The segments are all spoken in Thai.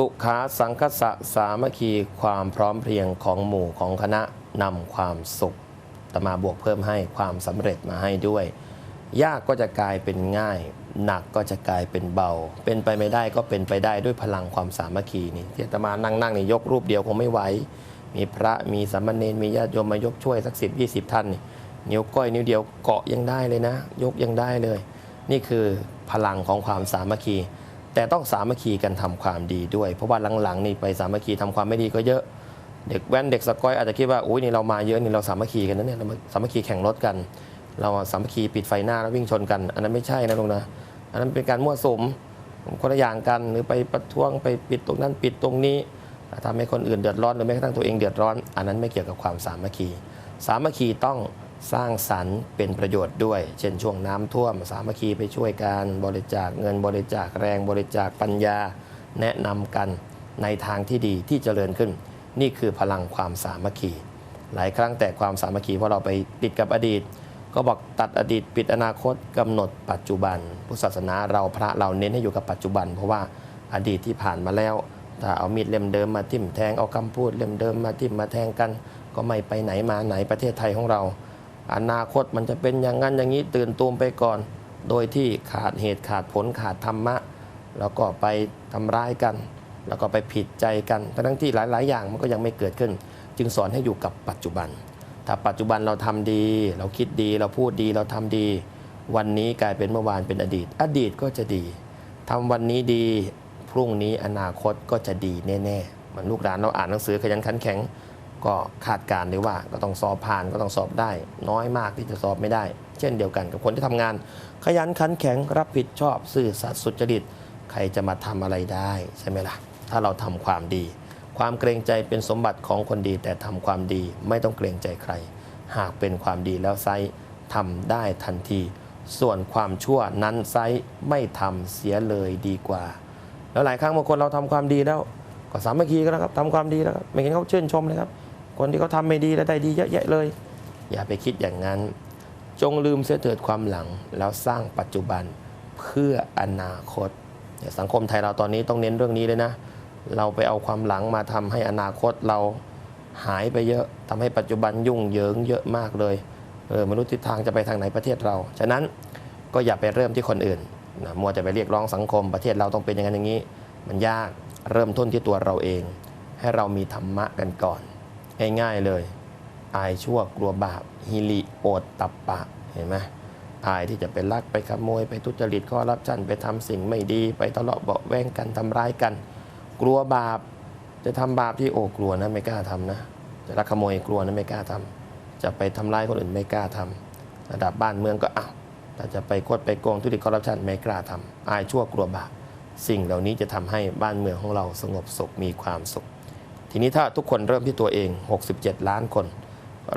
สุขาสังคสะสามัคคีความพร้อมเพรียงของหมู่ของคณะนำความสุขตมาบวกเพิ่มให้ความสำเร็จมาให้ด้วย ยากก็จะกลายเป็นง่าย หนักก็จะกลายเป็นเบา เป็นไปไม่ได้ก็เป็นไปได้ด้วยพลังความสามัคคีนี่ที่ตมานั่งนั่งนี่ยกรูปเดียวคงไม่ไหวมีพระมีสามเณรมีญาติโยมมายกช่วยสักสิบยี่สิบท่านนี่นิ้วก้อยนิ้วเดียวเกาะยังได้เลยนะ ยกยังได้เลย นี่คือพลังของความสามัคคี แต่ต้องสามัคคีกันทำความดีด้วย เพราะว่าหลังๆนี่ไปสามัคคีทำความไม่ดีก็เยอะ เด็กแว้นเด็กสกอยอาจจะคิดว่าอุ้ยนี่เรามาเยอะนี่เราสามัคคีกันนะเนี่ยเราสามัคคีแข่งรถกัน เราสามัคคีปิดไฟหน้าแล้ววิ่งชนกัน อันนั้นไม่ใช่นะลุงนะอันนั้นเป็นการมั่วสุมคนละอย่างกันหรือไปประท้วงไปปิดตรงนั้นปิดตรงนี้ทำให้คนอื่นเดือดร้อนหรือแม้กระทั่งตัวเองเดือดร้อน อันนั้นไม่เกี่ยวกับความสามัคคี สามัคคีต้อง สร้างสรรค์เป็นประโยชน์ด้วย เช่นช่วงน้ำท่วม สามัคคีไปช่วยกันบริจาคเงินบริจาคแรงบริจาคปัญญา แนะนำกันในทางที่ดีที่เจริญขึ้น นี่คือพลังความสามัคคี หลายครั้งแต่ความสามัคคีเพราะเราไปติดกับอดีต ก็บอกตัดอดีตปิดอนาคตกำหนดปัจจุบัน พุทธศาสนาเราพระเราเน้นให้อยู่กับปัจจุบัน เพราะว่าอดีตที่ผ่านมาแล้วถ้าเอามีดเล่มเดิมมาทิ่มแทงเอาคำพูดเล่มเดิมมาทิ่มมาแทงกัน ก็ไม่ไปไหนมาไหนประเทศไทยของเรา อนาคตมันจะเป็นอย่างนั้นอย่างนี้ตื่นตูมไปก่อน โดยที่ขาดเหตุขาดผลขาดธรรมะ แล้วก็ไปทำร้ายกัน แล้วก็ไปผิดใจกันทั้งที่หลาย ๆ อย่างมันก็ยังไม่เกิดขึ้น จึงสอนให้อยู่กับปัจจุบัน ถ้าปัจจุบันเราทำดี เราคิดดีเราพูดดีเราทำดี วันนี้กลายเป็นเมื่อวานเป็นอดีต อดีตก็จะดีทำวันนี้ดีพรุ่งนี้อนาคตก็จะดีแน่ๆเหมือนลูกหลานเราอ่านหนังสือขยันขันแข็ง ก็คาดการณ์ได้ว่าก็ต้องสอบผ่านก็ต้องสอบได้ น้อยมากที่จะสอบไม่ได้ เช่นเดียวกันกับคนที่ทำงาน ขยันขันแข็งรับผิดชอบซื่อสัตย์สุจริต ใครจะมาทำอะไรได้ใช่ไหมล่ะ ถ้าเราทำความดี ความเกรงใจเป็นสมบัติของคนดี แต่ทำความดีไม่ต้องเกรงใจใคร หากเป็นความดีแล้วไซส์ทำได้ทันที ส่วนความชั่วนั้นไซส์ไม่ทำเสียเลยดีกว่า แล้วหลายครั้งบางคนเราทำความดีแล้ว ก็สามัคคีกันแล้วครับทำความดีแล้วครับไม่เห็นเขาชื่นชมเลยครับ คนที่เขาทำไม่ดีแล้วได้ดีเยอะแยะเลย อย่าไปคิดอย่างนั้น จงลืมเสียเถิดความหลัง แล้วสร้างปัจจุบันเพื่ออนาคตสังคมไทยเราตอนนี้ต้องเน้นเรื่องนี้เลยนะ เราไปเอาความหลังมาทำให้อนาคตเราหายไปเยอะทำให้ปัจจุบันยุ่งเหยิงเยอะมากเลยเออมนุษย์ทิศทางจะไปทางไหนประเทศเรา ฉะนั้นก็อย่าไปเริ่มที่คนอื่นนะมัวแต่ไปเรียกร้องสังคมประเทศเราต้องเป็นอย่างนั้นอย่างนี้ มันยากเริ่มต้นที่ตัวเราเอง ให้เรามีธรรมะกันก่อน ง่ายๆเลย อายชั่วกลัวบาปฮิริโอตตับปะเห็นไหมอายที่จะไปลักไปขโมย ไปทุจริตข้อรับชันไปทำสิ่งไม่ดี ไปทะเลาะเบาแวงกันทำร้ายกัน กลัวบาป จะทำบาปที่โอ้กลัวนะไม่กล้าทำนะ จะลักขโมยกลัวนะไม่กล้าทำจะไปทำร้ายคนอื่นไม่กล้าทำระดับบ้านเมืองก็อ้าวแต่จะไปโคดไปโกงทุจริตคอร์รัปชันไม่กล้าทำอายชั่วกลัวบาปสิ่งเหล่านี้จะทำให้บ้านเมืองของเราสงบสุขมีความสุข ทีนี้ถ้าทุกคนเริ่มที่ตัวเอง 67 ล้านคน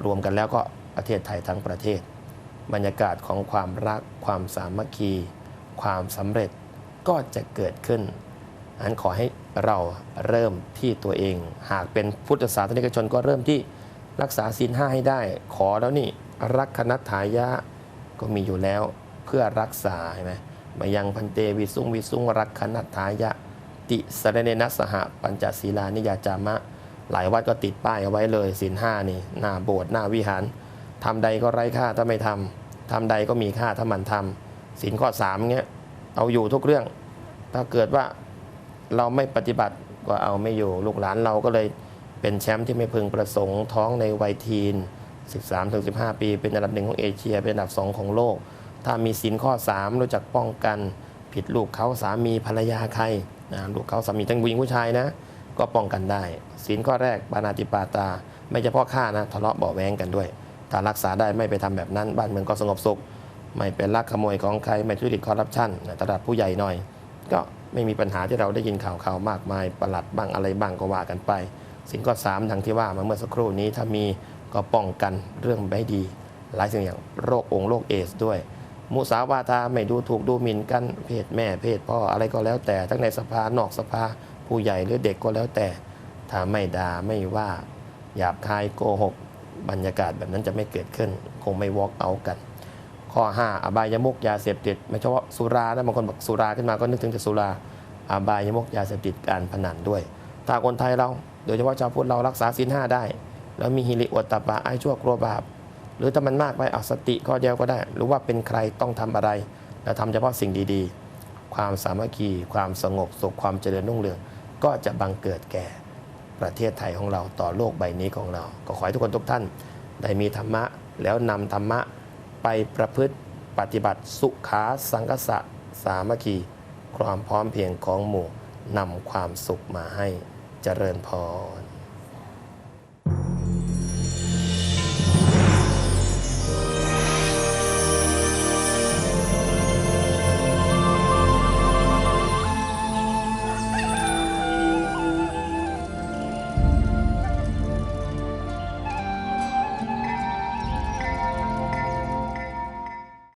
รวมกันแล้วก็ประเทศไทยทั้งประเทศ บรรยากาศของความรัก ความสามัคคี ความสำเร็จก็จะเกิดขึ้นอันขอให้เราเริ่มที่ตัวเอง หากเป็นพุทธศาสนิกชนก็เริ่มที่รักษาศีลห้าให้ได้ ขอแล้วนี่รักคณัตถายะก็มีอยู่แล้วเพื่อรักษาใช่ไหมมายังพันเตวิสุงวิสุงรักคณัตถายะ ติสรเนนัสสหปัญจศีลานิยาจามะ หลายวัดก็ติดป้ายเอาไว้เลยศีลห้านี่หน้าโบสถ์หน้าวิหารทำใดก็ไร้ค่าถ้าไม่ทำทำใดก็มีค่าถ้ามันทำศีลข้อสามเงี้ยเอาอยู่ทุกเรื่อง ถ้าเกิดว่าเราไม่ปฏิบัติก็เอาไม่อยู่ลูกหลานเราก็เลยเป็นแชมป์ที่ไม่พึงประสงค์ท้องในวัยทีน 13-15 ปี เป็นอันดับหนึ่งของเอเชีย เป็นอันดับสองของโลก ถ้ามีศีลข้อ 3 รู้จักป้องกัน ผิดลูกเขาสามีภรรยาใคร นะลูกเขาสามีทั้งผู้หญิงผู้ชายนะ ก็ป้องกันได้ ศีลข้อแรกปานาติปาตา ไม่เฉพาะฆ่านะทะเลาะเบาแวงกันด้วย ถ้ารักษาได้ไม่ไปทำแบบนั้น บ้านเมืองก็สงบสุข ไม่เป็นลักขโมยของใครไม่ทุจริตคอร์รัปชันนะระดับผู้ใหญ่หน่อย ก็ไม่มีปัญหาที่เราได้ยินข่าวข่าวมากมายประหลัดบ้างอะไรบ้างก็ว่ากันไปสิ่งข้อสามดังที่ว่ามาเมื่อสักครู่นี้ถ้ามีก็ป้องกันเรื่องไม่ดี หลายสิ่งอย่างโรคองค์โรคเอสด้วย มุสาวาทาไม่ดูถูกดูหมิ่นกันเพศแม่เพศพ่ออะไรก็แล้วแต่ ทั้งในสภานอกสภาผู้ใหญ่หรือเด็กก็แล้วแต่ ถ้าไม่ด่าไม่ว่าหยาบคายโกหก บรรยากาศแบบนั้นจะไม่เกิดขึ้น คงไม่วอล์กเอากัน ข้อ 5 อบายมุกยาเสพติด ไม่ใช่ว่าสุรานะบางคนบอกสุราขึ้นมาก็นึกถึงแต่สุราอบายมุกยาเสพติดการพนันด้วย ถ้าคนไทยเรา โดยเฉพาะชาวพุทธเรารักษาศีลห้าได้ แล้วมีฮิริโอตตปปะไอชั่วกลัวบาป หรือถ้ามันมากไปเอาสติข้อเดียวก็ได้ หรือว่าเป็นใครต้องทำอะไรแล้วทำเฉพาะสิ่งดีๆ ความสามัคคี ความสงบสุขความเจริญรุ่งเรือง ก็จะบังเกิดแก่ประเทศไทยของเราต่อโลกใบนี้ของเรา ก็ขอให้ทุกคนทุกท่าน ได้มีธรรมะแล้วนำธรรมะไปประพฤติปฏิบัติสุขาสังคสะสามัคคี ความพร้อมเพรียงของหมู่นำความสุขมาให้เจริญพร